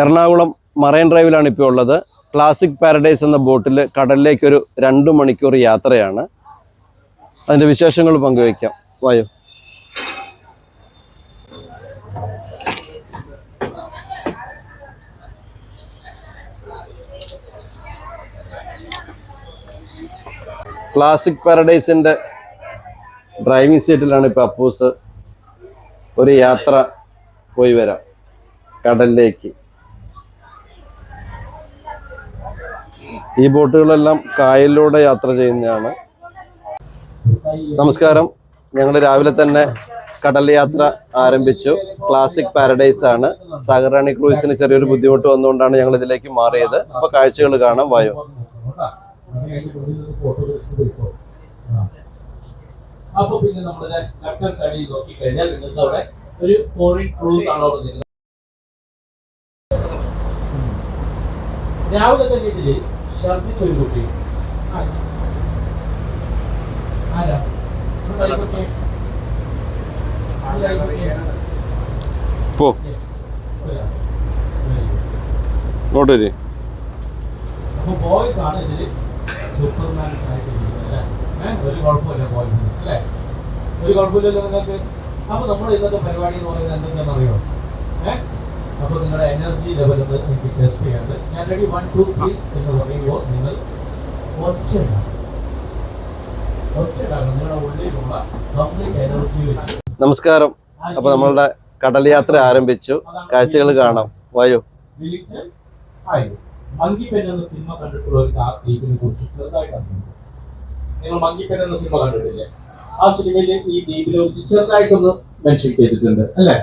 Ernakulam marine ഡ്രൈവിലാണ് ഇപ്പോൾ ഉള്ളത്. Classic paradise എന്ന ബോട്ടിൽ കടലിലേക്കൊരു രണ്ട് മണിക്കൂർ യാത്രയാണ്. അതിന്റെ വിശേഷങ്ങൾ പങ്കുവയ്ക്കാം. വായോ. ക്ലാസിക് പാരഡൈസിന്റെ ഡ്രൈവിംഗ് സീറ്റിലാണ് ഇപ്പോൾ അപ്പൂസ്. ഒരു യാത്ര പോയി വരാം. കടലിലേക്ക്. ഈ ബോട്ടുകളെല്ലാം കായലിലൂടെ യാത്ര ചെയ്യുന്നതാണ്. നമസ്കാരം. ഞങ്ങൾ രാവിലെ തന്നെ കടൽ യാത്ര ആരംഭിച്ചു. ക്ലാസിക് പാരഡൈസ് ആണ്. സാഗറാണി ക്രൂയിസിന് ചെറിയൊരു ബുദ്ധിമുട്ട് വന്നുകൊണ്ടാണ് ഞങ്ങൾ ഇതിലേക്ക് മാറിയത്. അപ്പൊ കാഴ്ചകൾ കാണാം. വായു. അപ്പൊ പിന്നെ നമ്മുടെ നോക്കി കഴിഞ്ഞാൽ അവിടെ ഒരു ഫോറിൻ ക്രൂസ് ആണ് രാവിലെ തന്നെ ഇതിൽ ഛർദിച്ചൊരു കുട്ടി. ആരാ? പോ. വരി അപ്പൊ ബോയ്സ് ആണ് ഇതിൽ സൂപ്പർമാൻ? ഒരു കുഴപ്പമില്ല ബോയ്സ് അല്ലേ? ഒരു കുഴപ്പമില്ലല്ലോ നിങ്ങൾക്ക്? അപ്പൊ നമ്മുടെ ഇന്നത്തെ പരിപാടി എന്ന് പറയുന്നത് എന്തെങ്കിലും അറിയോ ഏഹ് അപ്പൊ നിങ്ങളുടെ എനർജി ലെവൽ ഒന്ന് എനിക്ക് ടെസ്റ്റ് ചെയ്യാണ്ട് ഞാൻ റെഡി വൺ ടു ത്രീ എന്ന് പറയുമ്പോൾ നിങ്ങൾ ഒച്ച ഒച്ച നിങ്ങളുടെ ഉള്ളിലുള്ള കംപ്ലീറ്റ് എനർജി വെച്ച് നമസ്കാരം. അപ്പൊ നമ്മളുടെ കടൽ യാത്ര ആരംഭിച്ചു. കാഴ്ചകൾ കാണാം. വായു. മങ്കിപ്പെൻ എന്ന സിനിമ കണ്ടിട്ടുള്ള ഒരു ദ്വീപിനെ കുറിച്ച് നിങ്ങൾ മങ്കിപ്പെൻ എന്ന സിനിമ കണ്ടിട്ടില്ലേ? ആ സിനിമയിൽ ഈ ദ്വീപിനെ കുറിച്ച് ചെറുതായിട്ടൊന്ന് മെൻഷൻ ചെയ്തിട്ടുണ്ട് അല്ലേ?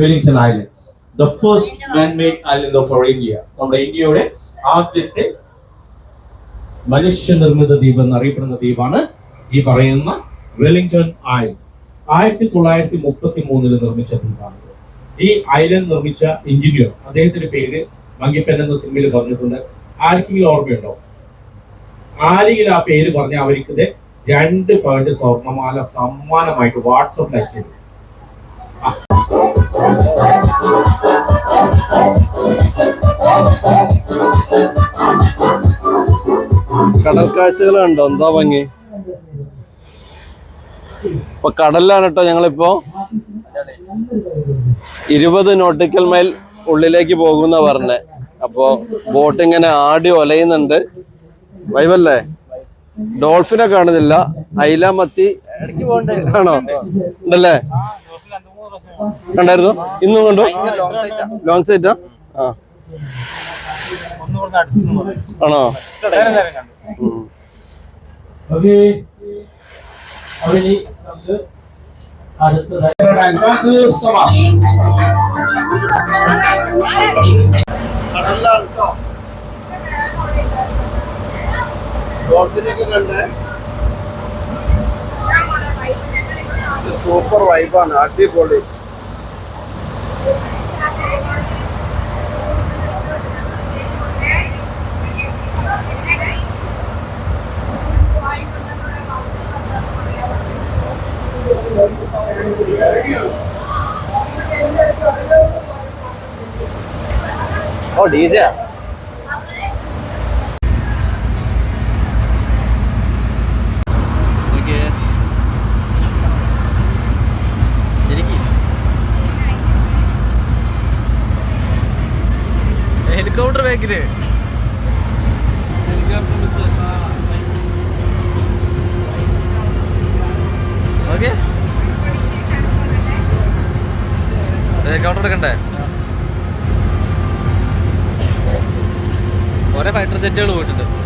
Wellington island. The first man island of our India നമ്മുടെ ഇന്ത്യയുടെ ആദ്യത്തെ മനുഷ്യനിർമ്മിത ദ്വീപ് എന്നറിയപ്പെടുന്ന ദ്വീപാണ് ഈ പറയുന്ന വെലിംഗ്ടൺ ഐലൻഡ് ആയിരത്തി തൊള്ളായിരത്തി മുപ്പത്തി മൂന്നിൽ നിർമ്മിച്ച ദ്വീപാണ് ഈ ഐലൻഡ് നിർമ്മിച്ച എഞ്ചിനീയർ അദ്ദേഹത്തിന്റെ പേര് മങ്കിപ്പൻ എന്ന സിനിമയിൽ പറഞ്ഞിട്ടുണ്ട്. ആർക്കെങ്കിലും ഓർമ്മയുണ്ടോ? ആരെങ്കിലും ആ പേര് പറഞ്ഞ അവർക്ക് രണ്ട് പേരുടെ സ്വർണമാല സമ്മാനമായിട്ട് വാട്സപ്പിൽ അയച്ചു കടൽ കാഴ്ചകൾ കണ്ടോ എന്താ ഭംഗി? ഇപ്പൊ കടലിലാണ് കേട്ടോ ഞങ്ങളിപ്പോ ഇരുപത് നോട്ടിക്കൽ മൈൽ ഉള്ളിലേക്ക് പോകുന്ന പറഞ്ഞെ. അപ്പോ ബോട്ട് ഇങ്ങനെ ആടി ഒലയുന്നുണ്ട്. വൈവല്ലേ ഡോൾഫിനെ കാണുന്നില്ല. അയില മത്തി ആണോ? ഉണ്ടല്ലേ? കണ്ടായിരുന്നു? ഇന്നും കണ്ടു? ലോങ് സൈറ്റാ ആ? ആണോ. ഓക്കേ. അവനി നമുക്ക് അടുത്തതായി കടലിലാണ് ട്ടോ. ഡോൾഫിനെയൊക്കെ കണ്ടേ സൂപ്പർ വൈബാണ് അടിപൊളി. ഓ ഡീജെ ഹെലികോപ്റ്റർ ബാക്കിൽ. ഓക്കെ. ഹെലികോപ്റ്റർ എടുക്കണ്ടേ? ഫൈറ്റർ ജെറ്റുകൾ പോയിട്ടുണ്ട്.